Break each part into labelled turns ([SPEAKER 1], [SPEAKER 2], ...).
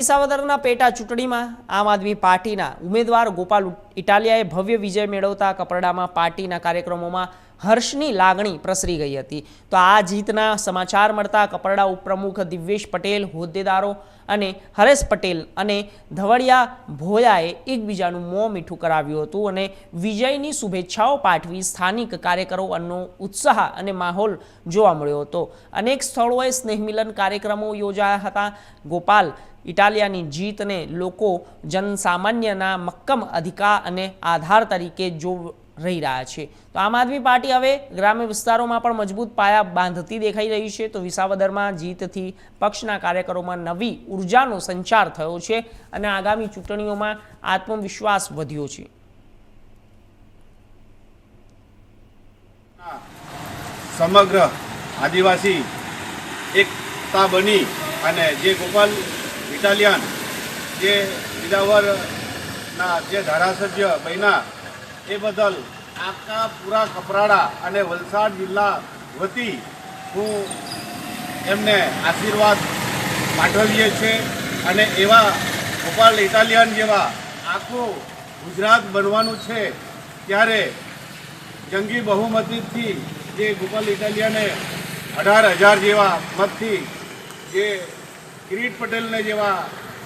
[SPEAKER 1] વિસાવદરના પેટા ચૂંટણીમાં આમ આદમી પાર્ટીના ઉમેદવાર ગોપાલ ઇટાલિયાએ ભવ્ય વિજય મેળવતા કપરડામાં પાર્ટીના કાર્યક્રમોમાં હર્ષની લાગણી પ્રસરી ગઈ હતી. તો આ જીતના સમાચાર મળતા કપરડા ઉપપ્રમુખ દિવ્યેશ પટેલ, હોદ્દેદારો અને હરેશ પટેલ અને ધવળિયા ભોયાએ એકબીજાનું મોં મીઠું કરાવ્યું હતું અને વિજયની શુભેચ્છાઓ પાઠવી સ્થાનિક કાર્યકરોનો ઉત્સાહ અને માહોલ જોવા મળ્યો હતો. અનેક સ્થળોએ સ્નેહમિલન કાર્યક્રમો યોજાયા હતા. ગોપાલ, ઇટાલિયાની જીતને લોકો જનસામાન્યના મક્કમ અધિકાર અને આધાર તરીકે જો રહી રહ્યા છે. તો આમ આદમી પાર્ટી હવે ગ્રામ્ય વિસ્તારોમાં પણ મજબૂત પાયા બાંધતી દેખાઈ રહી છે. તો વિસાવદરમાં જીતથી પક્ષના કાર્યકરોમાં નવી ઉર્જાનો સંચાર થયો છે અને આગામી ચૂંટણીઓમાં આત્મવિશ્વાસ વધ્યો છે.
[SPEAKER 2] સમગ્ર આદિવાસી એકતા બની અને જે ગોપાલ ઇટાલિયન, જે વિદાવરના જે ધારાસભ્ય બન્યા એ બદલ આખા પૂરા કપરાડા અને વલસાડ જિલ્લા વતી હું એમને આશીર્વાદ પાઠવીએ છીએ અને એવા ગોપાલ ઇટાલિયન જેવા આખું ગુજરાત બનવાનું છે ત્યારે જંગી બહુમતીથી જે ગોપાલ ઇટાલિયને અઢાર હજાર જેવા મતથી જે કિરીટ પટેલને જેવા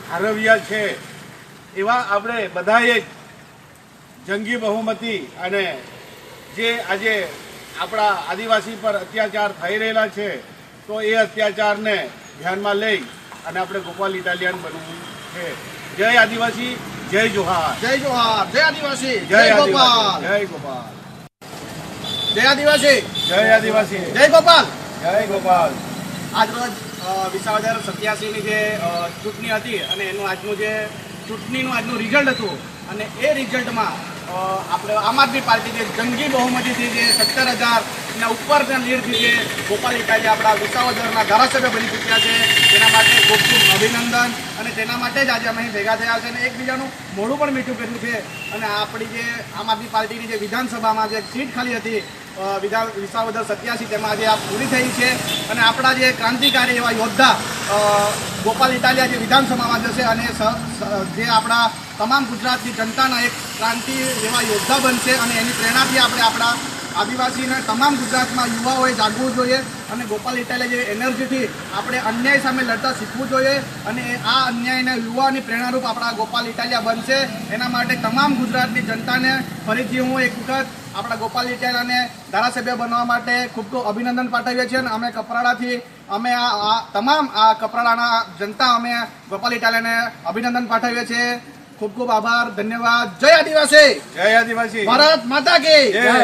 [SPEAKER 2] હારવ્યા છે એવા આપણે બધાએ જ જંગી બહુમતી અને જે આજે આપણા આદિવાસી પર અત્યાચાર થઈ રહેલા છે તો એ અત્યાચારને ધ્યાનમાં લઈ અને આપણે ગોપાલ ઇટાલિયન બનવું છે. જય આદિવાસી જય જોહાર.
[SPEAKER 3] જય જોહાર જય આદિવાસી
[SPEAKER 2] જય
[SPEAKER 3] ગોપાલ.
[SPEAKER 2] જય ગોપાલ.
[SPEAKER 3] જય આદિવાસી.
[SPEAKER 2] જય આદિવાસી.
[SPEAKER 3] જય ગોપાલ.
[SPEAKER 2] જય ગોપાલ.
[SPEAKER 3] આજરોજ હજાર સત્યાસીની જે ચૂંટણી હતી અને એનું આજનું જે ચૂંટણીનું આજનું રિઝલ્ટ હતું અને એ રિઝલ્ટમાં આપણે આમ આદમી પાર્ટી જે જંગી બહુમતીથી જે સત્તર હજારના ઉપરના લીડથી જે ગોપાલ ઇટાલી આપણા વિસાવદરના ધારાસભ્ય બની ચૂક્યા છે, તેના માટે ખૂબ ખૂબ અભિનંદન અને તેના માટે જ આજે અમે અહીં ભેગા થયા છે અને એકબીજાનું મોડું પણ મીઠું કર્યું છે. અને આપણી જે આમ આદમી પાર્ટીની જે વિધાનસભામાં જે સીટ ખાલી હતી વિધા વિસાવદર સત્યાસી તેમાં આજે આ પૂરી થઈ છે. અને આપણા જે ક્રાંતિકારી એવા યોદ્ધા ગોપાલ ઇટાલિયા જે વિધાનસભામાં જશે અને જે આપણા તમામ ગુજરાતની જનતાના એક ક્રાંતિ એવા યોદ્ધા બનશે અને એની પ્રેરણાથી આપણે આપણા આદિવાસીને તમામ ગુજરાતમાં યુવાઓએ જાગવું જોઈએ અને ગોપાલ ઇટાલે જે એનર્જીથી આપણે અન્યાય સામે લડતા શીખવું જોઈએ અને આ અન્યાયને યુવાની પ્રેરણારૂપ આપણા ગોપાલ ઇટાલિયા બનશે. એના માટે તમામ ગુજરાતની જનતાને ફરીથી હું એક વખત આપણા ગોપાલ ઇટાલિયાને ધારાસભ્ય બનવા માટે ખૂબ ખૂબ અભિનંદન પાઠવીએ છીએ અને અમે કપરાડાથી અમે આ આ તમામ આ કપરાડાના જનતા અમે ગોપાલ ઇટાલિયાને અભિનંદન પાઠવીએ છીએ. ખૂબ ખૂબ આભાર ધન્યવાદ. જય આદિવાસી!
[SPEAKER 2] જય આદિવાસી!
[SPEAKER 3] ભારત માતા કે
[SPEAKER 2] જય!